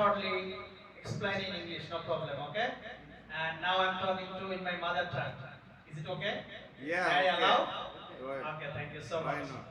shortly explain in English, no problem, okay? And now I'm talking to in my mother tongue. Is it okay? Yeah, May I okay. allow? Okay, thank you so Why much. not?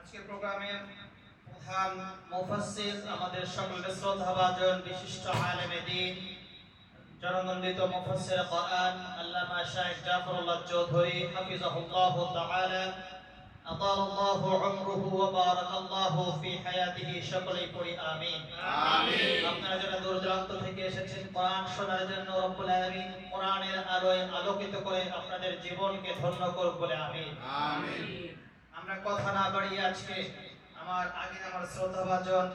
আজকের প্রোগ্রামের প্রধান মুফাসসির আমাদের সকলের শ্রদ্ধাভাজন বিশিষ্ট আলেমে দ্বীন জননন্দিত মুফাসসির কোরআন আল্লামা শাইখ জাফরুল্লাহ চৌধুরী হাফিজাহুল্লাহ তাআলা أطال الله عمره وبارك الله في حياته সকলেই পড়ি আমিন আমিন। আপনারা যারা দূর দূরান্ত থেকে এসেছেন কোরআন শোনার জন্য রব্বুল আলামিন কোরআনের আলোয় আলোকিত করে আপনাদের জীবনকে ধন্য করুক বলে আমিন আমিন। আমরা কথা না বাড়িয়ে আজকে আমার আগে আমার শ্রদ্ধাভাজন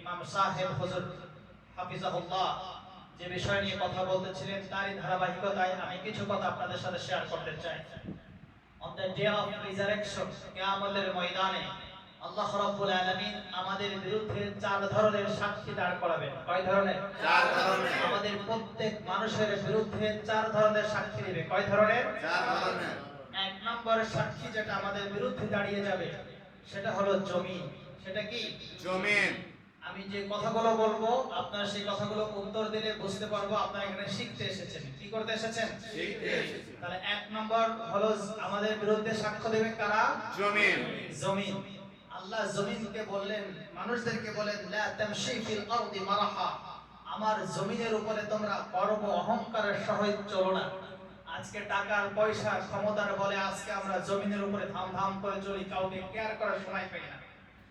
ইমাম সাহেব হুজুর হাফিজাহুল্লাহ যে বিষয় নিয়ে কথা বলতেছিলেন তারই ধারাবাহিকতায় আমি কিছু কথা আপনাদের সাথে শেয়ার করতে চাই On the day of resurrection কিয়ামতের ময়দানে আল্লাহ রাব্বুল আলামিন আমাদের বিরুদ্ধে চার ধরনের সাক্ষী দাঁড় করাবেন। কয় ধরনের? চার ধরনের। আমাদের প্রত্যেক মানুষের বিরুদ্ধে চার ধরনের সাক্ষী দিবে কয় ধরনের? চার ধরনের। এক নম্বর সাক্ষী যেটা আমাদের বিরুদ্ধে দাঁড়িয়ে যাবে সেটা হলো জমি সেটা কি? জমিন। আমি যে কথাগুলো বলব আপনারা সেই কথাগুলো উত্তর দিলে বুঝতে পারব আপনারা এখানে শিখতে এসেছেন। কি করতে এসেছেন? তাহলে এক নম্বর হলো আমাদের বিরুদ্ধে সাক্ষ্য দেবে কারা? জমিন। জমিন। আল্লাহ জমিনকে বললেন মানুষদেরকে বলেন লা তামশি ফিল আরদি মারাহা। আমার জমিনের উপরে তোমরা গর্ব অহংকারের সহিত চলো না। আজকে টাকার পয়সা ক্ষমতার বলে আজকে আমরা জমিনের উপরে ধাম ধাম করে চলি কাউকে কেয়ার করার সময় পাই না।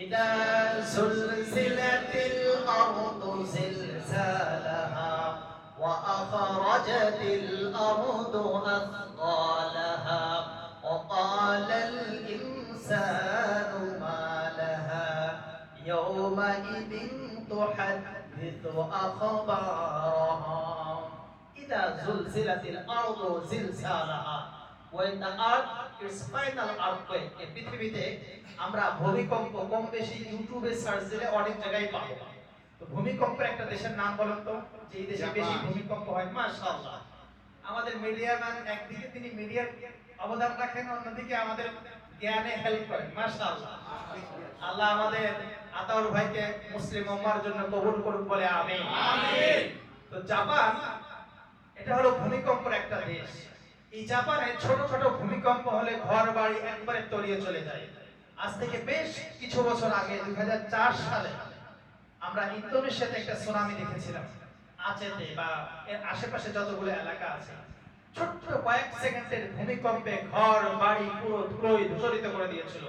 إذا زلزلت الأرض زلزالها وأخرجت الأرض أثقالها وقال الإنسان ما لها يومئذ تحدث أخبارها. إذا زلزلت الأرض زلزالها. When the earthquake এই পৃথিবীতে আমরা ভূমিকম্প কম বেশি ইউটিউবে সার্চ দিলে অনেক জায়গায় পাবো। তো ভূমিকম্পের একটা দেশের নাম বলুন তো যেই দেশে বেশি ভূমিকম্প হয় মাশাআল্লাহ। আমাদের মিডিয়া ম্যান একদিকে তিনি মিডিয়ার অবদান রাখেন অন্যদিকে আমাদের জ্ঞানে হেল্প করেন মাশাআল্লাহ। আল্লাহ আমাদের আতাউর ভাইকে মুসলিম উম্মার জন্য কবুল করুক বলে আমিন। আমিন। তো জাপান এটা হলো ভূমিকম্পের একটা দেশ। এই জাপানে ছোট ছোট ভূমিকম্প হলে ঘর বাড়ি একবারে তলিয়ে চলে যায়। আজ থেকে বেশ কিছু বছর আগে, দুই সালে, আমরা ইন্দোনেশিয়াতে একটা সুনামি দেখেছিলাম। আচেতে বা এর আশেপাশে যতগুলো এলাকা আছে, ছোট্ট কয়েক সেকেন্ডের ভূমিকম্পে ঘর, বাড়ি পুরো ধূসরিত করে দিয়েছিল।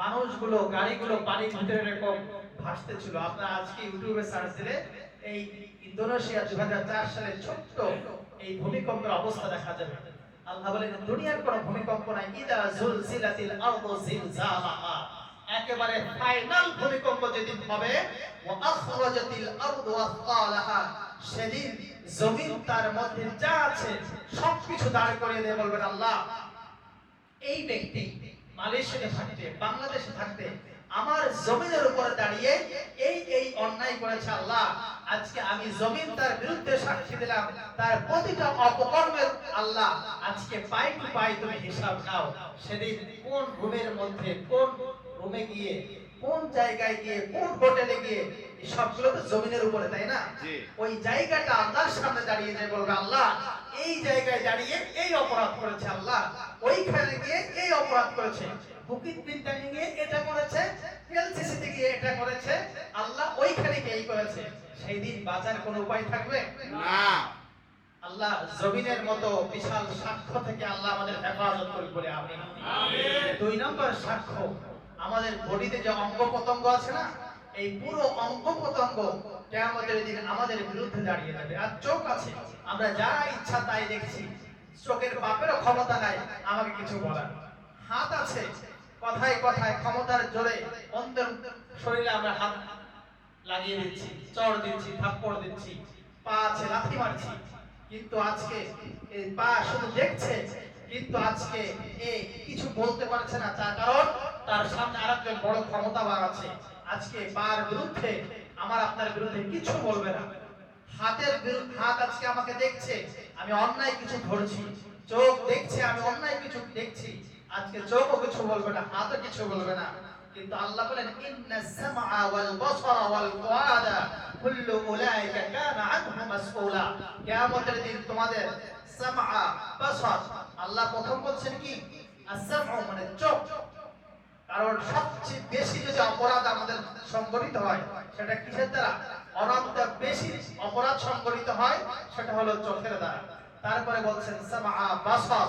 মানুষগুলো, গাড়িগুলো পানির ভিতরে এরকম ভাসতে ছিল। আপনারা আজকে ইউটিউবে সার্চ দিলে এই ইন্দোনেশিয়া দুই হাজার চার সালে ছোট্ট এই ভূমিকম্পের অবস্থা দেখা যাবে। আল্লাহ বলেন, দুনিয়ার কোনো ভূমিকম্প নাই। ইদা জুলজিলাতিল আরদু জিলজালাহা। একেবারে ফাইনাল ভূমিকম্প যেদিন হবে, ওয়া আখরাজাতিল আরদু আথqalaha সেদিন জমিন তার মধ্যে যা আছে, সবকিছু দাঁড় করিয়ে দিয়ে বলবেন আল্লাহ। এই ব্যক্তি মালয়েশিয়াতে থাকতে, বাংলাদেশে থাকতে আমার জমিনের উপরে দাঁড়িয়ে এই এই অন্যায় করেছে আল্লাহ। আজকে আমি জমিন তার বিরুদ্ধে সাক্ষী দিলাম। তার প্রতিটা অপকর্মের আল্লাহ আজকে পাই টু পাই তুমি হিসাব নাও। সেদিন কোন রুমের মধ্যে কোন রুমে গিয়ে কোন জায়গায় গিয়ে কোন হোটেলে গিয়ে সবগুলো তো জমিনের উপরে তাই না? ওই জায়গাটা আল্লাহর সামনে দাঁড়িয়ে যে বলবে আল্লাহ এই জায়গায় দাঁড়িয়ে এই অপরাধ করেছে আল্লাহ। ওইখানে গিয়ে এই অপরাধ করেছে। বুকিং বিন্দানি গিয়ে এটা করেছে এলসিসিতে গিয়ে এটা করেছে আল্লাহ ওইখানে গিয়ে এই করেছে। সেই দিন বাঁচার কোনো উপায় থাকবে? না। আল্লাহ জমিনের মতো বিশাল সাক্ষ্য থেকে আল্লাহ আমাদের হেফাজত করুক বলে আমি দুই নম্বর সাক্ষ্য আমাদের বডিতে যে অঙ্গ প্রত্যঙ্গ আছে না এই পুরো অঙ্গ প্রত্যঙ্গ কেয়ামতের দিন আমাদের বিরুদ্ধে দাঁড়িয়ে যাবে। আর চোখ আছে আমরা যা ইচ্ছা তাই দেখছি। চোখের বাপেরও ক্ষমতা নাই আমাকে কিছু বলার। হাত আছে কথায় কথায় ক্ষমতার জোরে অন্তর শরীরে আমরা হাত লাগিয়ে দিচ্ছি, চড় দিচ্ছি, থাপ্পড় দিচ্ছি, পা আছে, লাথি মারছি। কিন্তু আজকে এই পা শুধু দেখছে, কিন্তু আজকে এ কিছু বলতে পারছে না, তার কারণ তার সামনে আরেকজন বড় ক্ষমতাবান আছে। আজকে পার বিরুদ্ধে আমার আপনার বিরুদ্ধে কিছু বলবে না। হাতের বিরুদ্ধে হাত আজকে আমাকে দেখছে, আমি অন্যায় কিছু ধরছি, চোখ দেখছে, আমি অন্যায় কিছু দেখছি। আজকে চোখও কিছু বলবে না হাতও কিছু বলবে না। কিন্তু আল্লাহ বলেন, ইন্না সামআ ওয়াল ওয়াল কুল্লু উলাইকা কানা আনহু মাসউলা। কিয়ামতের দিন তোমাদের আল্লাহ প্রথম বলছেন কি? মানে চোখ। কারণ সবচেয়ে বেশি যদি অপরাধ আমাদের সংগঠিত হয়, সেটা কিসের দ্বারা? অনন্ত বেশি অপরাধ সংগঠিত হয়, সেটা হলো চোখের দ্বারা। তারপরে বলছেন, সামআ বাসার।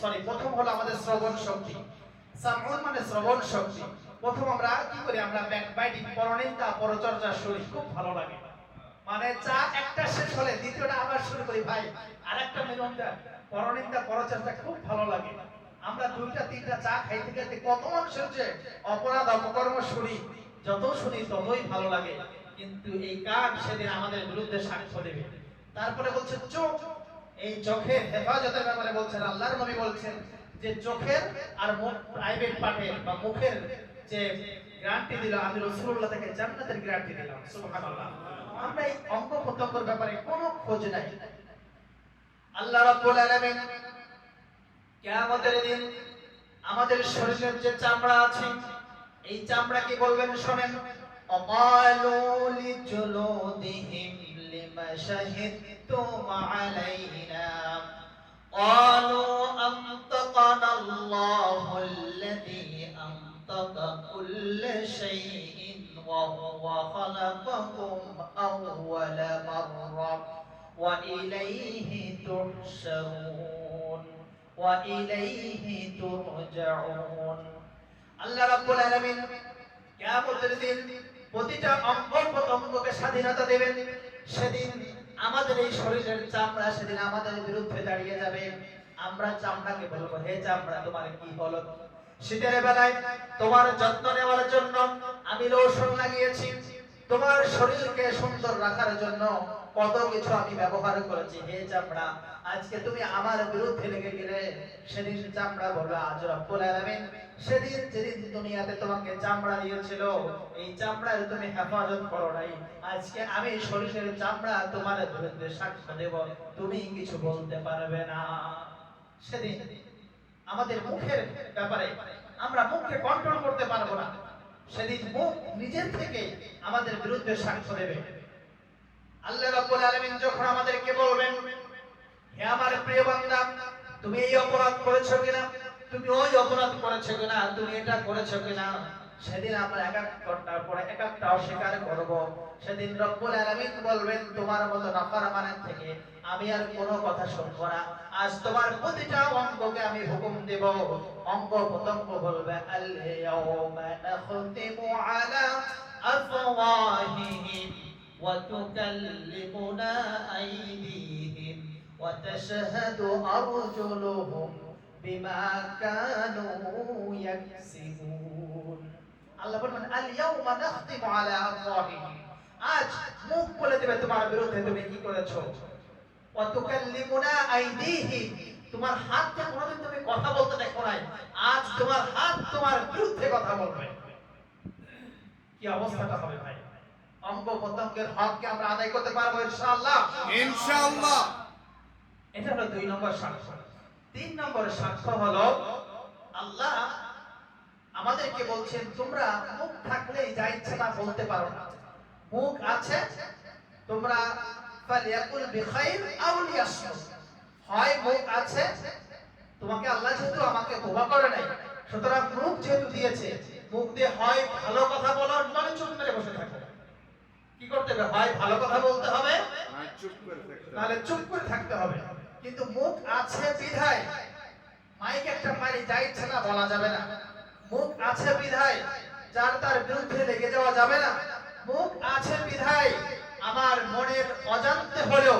সরি প্রথম হলো আমাদের শ্রবণ শক্তি। সামউন মানে শ্রবণ শক্তি। প্রথম আমরা কি করি, আমরা ব্যাকবাইটিং পরনিন্দা, পরচর্চা শুনি। খুব ভালো লাগে। মানে চা একটা শেষ হলে দ্বিতীয়টা আবার শুরু করি, ভাই, আরেকটা মিলন দেন। পরনিন্দা, পরচর্চা খুব ভালো লাগে। আমরা দুইটা, তিনটা চা খাইতে খাইতে কত মানুষের যে অপরাধ, অপকর্ম শুনি। যত শুনি ততই ভালো লাগে। কিন্তু এই কান সেদিন আমাদের বিরুদ্ধে সাক্ষ্য দেবে। তারপরে বলছে চোখ এই চোখের হেফাজতের ব্যাপারে বলছেন, আল্লাহর নবী বলছেন যে চোখের আর মুখ প্রাইভেট পার্টের বা মুখের যে গ্যারান্টি দিল, আমি রাসূলুল্লাহ থেকে জান্নাতের গ্যারান্টি দিলাম, সুবহানাল্লাহ। আমরা এই অঙ্গ প্রত্যঙ্গের ব্যাপারে কোনো খোঁজ নাই। আল্লাহ রাব্বুল আলামিন কিয়ামতের দিন আমাদের শরীরের যে চামড়া আছে, এই চামড়া কি বলবেন, শুনেন অকালু লিজুলুদিহিম। লিমা শাহিদতুম আলাইনা قالوا أنطقنا الله الذي أنطق كل شيء وهو خلقكم أول مرة وإليه تحشرون وإليه ترجعون আল্লাহ রাব্বুল আলামিন কিয়ামতের দিন প্রতিটা অঙ্গ প্রত্যঙ্গকে স্বাধীনতা দেবেন সেদিন আমাদের এই শরীরের চামড়া সেদিন আমাদের বিরুদ্ধে দাঁড়িয়ে যাবে। আমরা চামড়াকে বলব, হে চামড়া, তোমার কি হলো? শীতের বেলায় তোমার যত্ন নেওয়ার জন্য আমি লোশন লাগিয়েছি। তোমার শরীরকে সুন্দর রাখার জন্য কত কিছু আমি ব্যবহার করেছি, হে চামড়া। আজকে তুমি আমার বিরুদ্ধে লেগে গেলে, সেদিন চামড়া বলবে আজ রব্বুল সেদিন যেদিন দুনিয়াতে তোমাকে চামড়া দিয়েছিল, এই চামড়ার তুমি হেফাজত করো নাই। আজকে আমি শরীরের চামড়া তোমার বিরুদ্ধে সাক্ষ্য দেব, তুমি কিছু বলতে পারবে না। সেদিন আমাদের মুখের ব্যাপারে আমরা মুখকে কন্ট্রোল করতে পারব না। সেদিন মুখ নিজের থেকে আমাদের বিরুদ্ধে সাক্ষ্য দেবে। আল্লাহ রাব্বুল আলামিন যখন আমাদেরকে বলবেন, হে আমার প্রিয় বান্দা, তুমি এই অপরাধ করেছ কিনা? তুমি ওই অপরাধ করেছ কিনা? তুমি এটা করেছ কিনা? সেদিন আমরা এক এক ঘণ্টার পরে এক একটা অস্বীকার করব। সেদিন রব্বুল আলামিন বলবেন, তোমার মতো নাফরমানের থেকে আমি আর কোনো কথা শুনব না। আজ তোমার প্রতিটা অঙ্গকে আমি হুকুম দেব। অঙ্গ প্রত্যঙ্গ বলবে আল ইয়াউমা নাখতিমু আলা আফওয়াহিহিম। আইদিহিম ওয়া তাশহাদু আরজুলুহুম বিমা কানু ইয়াকসিবুন আল্লাহ বলবেন আল ইয়াউমা নাখতিমু আলা আফওয়াহিহিম। আজ মুখ বলে দেবে তোমার বিরুদ্ধে, তুমি কি করেছ? ওয়া তুকাল্লিমুনা আইদিহিম। তোমার হাতকে কোনোদিন তুমি কথা বলতে দেখো নাই। আজ তোমার হাত তোমার বিরুদ্ধে কথা বলবে। কি অবস্থাটা হবে ভাই? অঙ্গ প্রত্যঙ্গের হককে আমরা আদায় করতে পারব ইনশাআল্লাহ। ইনশাআল্লাহ। এটা হলো দুই নম্বর সাক্ষ্য। তিন নম্বর সাক্ষ্য হলো আল্লাহ আমাদেরকে বলছেন তোমরা মুখ থাকলেই যা ইচ্ছে তা বলতে পারো না। মুখ আছে তোমরা ফালিয়াকুল বিখাইর আও লিয়াসমুত হয় মুখ আছে তোমাকে আল্লাহ যেহেতু আমাকে বোবা করে নাই সুতরাং মুখ যেহেতু দিয়েছে মুখ দিয়ে হয় ভালো কথা বলো নয় চুপ মেরে বসে থাকো। কি করতে হবে? হয় ভালো কথা বলতে হবে। থাকতে হবে। তাহলে চুপ করে থাকতে হবে। কিন্তু মুখ আছে বিধায় মাইক একটা মারি যা ইচ্ছে না বলা যাবে না। মুখ আছে বিধায় যার তার বিরুদ্ধে লেগে যাওয়া যাবে না। মুখ আছে বিধায় আমার মনের অজান্তে হলেও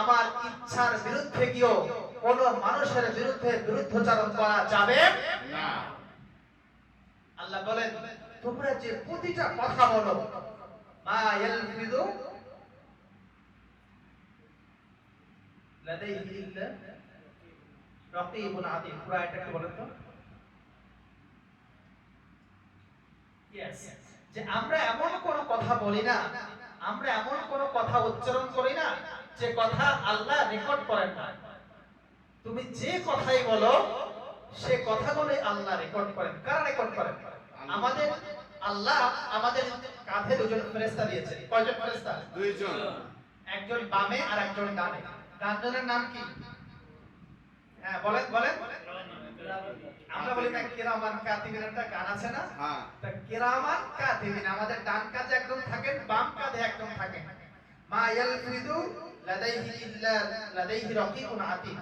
আমার ইচ্ছার বিরুদ্ধে গিয়েও কোন মানুষের বিরুদ্ধে বিরুদ্ধচারণ করা যাবে না। আল্লাহ বলেন তোমরা যে প্রতিটা কথা বলো মা ইয়ালফিযু লাদাইহি ইল্লা রাকিবুন আতীদ পুরো আয়াতটা একটু বলেন তো। Yes. যে আমরা এমন কোন কথা বলি না আমরা এমন কোন কথা উচ্চারণ করি না যে কথা আল্লাহ রেকর্ড করেন না। তুমি যে কথাই বলো সে কথাগুলো আল্লাহ রেকর্ড করেন। কারা রেকর্ড করেন? আমাদের আল্লাহ আমাদের কাঁধে দুজন ফেরেশতা দিয়েছে। কয়জন ফেরেশতা? দুইজন। একজন বামে আর একজন ডানে। ডানজনের নাম কি? হ্যাঁ বলেন বলেন। আমরা বলি না কিরামান কাতিবিন একটা গান আছে না? হ্যাঁ। তা কিরামান কাতিবিন আমাদের ডান কাঁধে একদম থাকেন বাম কাঁধে একদম থাকেন। মা ইয়ালফিদু লাদাইহি ইল্লা লাদাইহি রাকিবুন আতীদ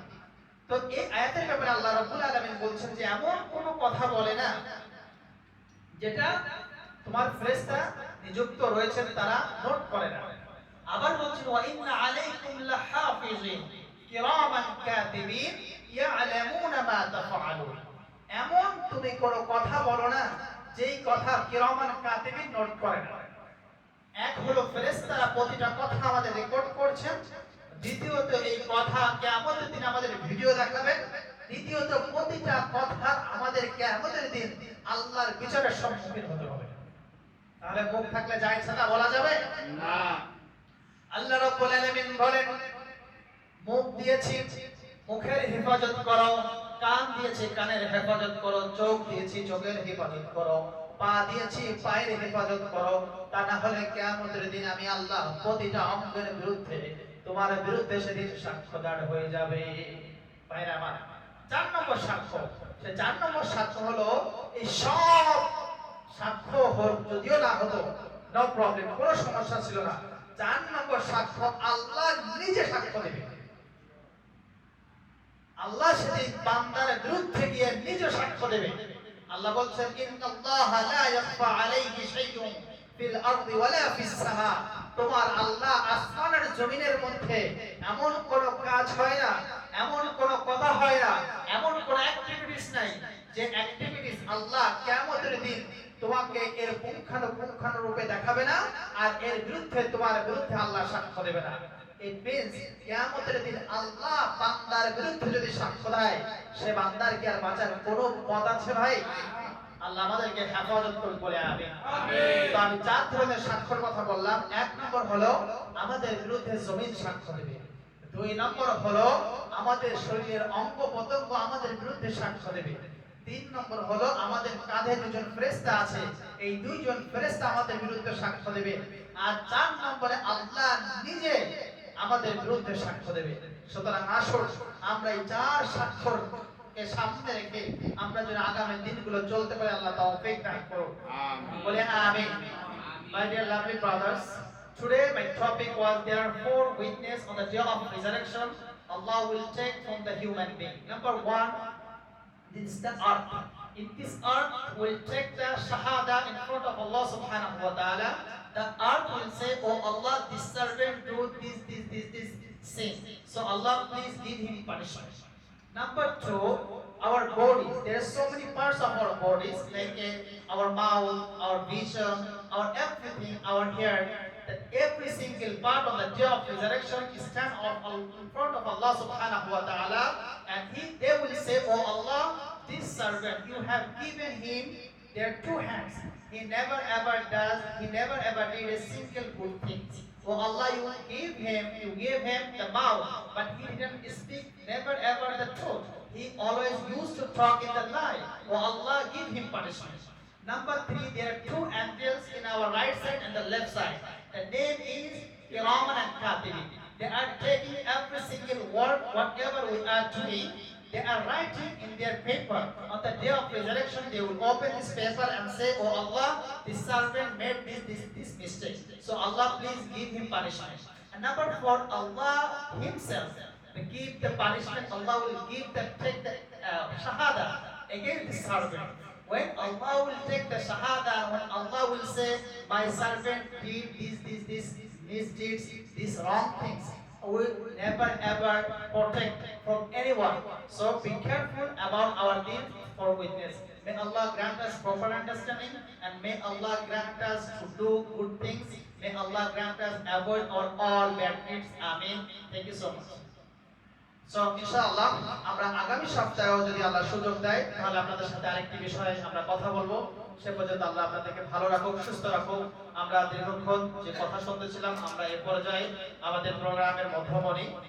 তো এই আয়াতের ব্যাপারে আল্লাহ রাব্বুল আলামিন বলছেন যে এমন কোনো কথা বলে না যেটা তোমার ফেরেশতা নিযুক্ত রয়েছেন তারা নোট করে না। আবার বলছেন ওয়া ইন্না আলাইকুম লাহাফিজিন কিরামান কাতিবিন ইয়ালামুনা মা তাফআলুন। এমন তুমি কোন কথা বলো না, যেই কথা কিরামান কাতিবিন নোট করে না। এক হলো ফেরেশতারা প্রতিটা কথা আমাদের রেকর্ড করছেন। দ্বিতীয়ত, এই কথা কিয়ামতের দিন আমাদের ভিডিও দেখাবেন দ্বিতীয়ত, প্রতিটা কথা আমাদের কিয়ামতের দিন আল্লাহর বিচারের সম্মুখীন হতে হবে। তাহলে মুখ থাকলে যা তা বলা যাবে? না। আল্লাহ রাব্বুল আলামিন বলেন মুখ দিয়েছি মুখের হেফাজত করো কান দিয়েছি কানের হেফাজত করো চোখ দিয়েছি চোখের হেফাজত করো পা দিয়েছি পায়ের হেফাজত করো। তা না হলে কিয়ামতের দিন আমি আল্লাহ প্রতিটা অঙ্গের বিরুদ্ধে তোমার বিরুদ্ধে সেদিন সাক্ষ্য দাঁড় হয়ে যাবে। ভাইরা আমার চার নম্বর সাক্ষ্য সে চার নম্বর সাক্ষ্য হলো এই সব সাক্ষ্য যদিও না হতো নো প্রবলেম কোনো সমস্যা ছিল না। চার নম্বর সাক্ষ্য, আল্লাহ নিজে সাক্ষ্য দেবে। আল্লাহ বান্দার বিরুদ্ধে গিয়ে নিজে সাক্ষ্য দেবে। আল্লাহ বলছেন, ইন্নাল্লাহ লা আলাইহি ফিল আরদি ওয়ালা ফিস সামা তোমার আল্লাহ আসমানের জমিনের মধ্যে এমন কোন কাজ হয় না, এমন কোন কথা হয় না, এমন কোন অ্যাক্টিভিটিস নাই যে অ্যাক্টিভিটিস আল্লাহ কিয়ামতের দিন তোমাকে এর পুঙ্খানু রূপে দেখাবে না আর এর বিরুদ্ধে তোমার বিরুদ্ধে আল্লাহ সাক্ষ্য দেবে না। এই বেঞ্চ কিয়ামতের দিন আল্লাহ বান্দার বিরুদ্ধে যদি সাক্ষ্য দেয় সে বান্দার কি আর বাঁচার কোনো পথ আছে ভাই? আল্লাহ আমাদেরকে হেফাজত করুন বলে আমি। তো আমি চার ধরনের সাক্ষ্যর কথা বললাম। এক নম্বর হলো আমাদের বিরুদ্ধে জমিন সাক্ষ্য দেবে। দুই নম্বর হলো আমাদের শরীরের অঙ্গ প্রত্যঙ্গ আমাদের বিরুদ্ধে সাক্ষ্য দেবে। তিন নম্বর হলো আমাদের কাঁধে দুজন ফেরেশতা আছে। এই দুইজন ফেরেশতা আমাদের বিরুদ্ধে সাক্ষ্য দেবে। আর চার নম্বরে আল্লাহ নিজে আমাদের বিরুদ্ধে সাক্ষ্য দেবে। সুতরাং আসুন আমরা এই চার স্বাক্ষর কে সামনে রেখে আমরা যেন আগামী দিনগুলো চলতে পারি আল্লাহ তৌফিক দান করুন বলে আমিন। My dear lovely brothers, today my topic was there are four witnesses on the day of resurrection. Allah will take from the human being. Number one, this is the. In this earth will take the shahada in front of Allah subhanahu wa ta'ala. The earth will say, Oh Allah, this servant do this, this, this, this sin. So Allah please give him punishment. Number two, our bodies. There are so many parts of our bodies, like uh, our mouth, our vision, our everything, our hair. That every single part of the day of resurrection is stand on in front of Allah subhanahu wa ta'ala, and he they will say, Oh Allah, this servant you have given him their two hands. He never ever does, he never ever did a single good thing. Oh Allah, you gave him, you gave him the mouth, but he didn't speak never ever the truth. He always used to talk in the lie. Oh Allah, give him punishment. Number three, there are two angels in our right side and the left side. The name is Kiraman and Katibin. They are taking every single word, whatever we are doing, they are writing in their paper. On the day of resurrection, they will open this paper and say, Oh Allah, this servant made this, this, this mistake. So Allah, please give him punishment. And number four, Allah Himself will give the punishment. Allah will give the take the uh, shahada against the servant. When Allah will take the shahada, when Allah will say, My servant did this, this, this, misdeeds, these wrong things. We will never ever protect from anyone. So be careful about our deeds for witness. May Allah grant us proper understanding and may Allah grant us to do good things. May Allah grant us avoid all bad deeds. Amen. Thank you so much. ইনশাআল্লাহ, আমরা আগামী সপ্তাহেও যদি আল্লাহ সুযোগ দেয়, তাহলে আপনাদের সাথে আরেকটি বিষয়ে আমরা কথা বলব। সে পর্যন্ত আল্লাহ আপনাদেরকে ভালো রাখুক, সুস্থ রাখুক। আমরা দীর্ঘক্ষণ যে কথা শুনতেছিলাম, আমরা এ পর্যায়ে আমাদের প্রোগ্রামের মধ্যমণি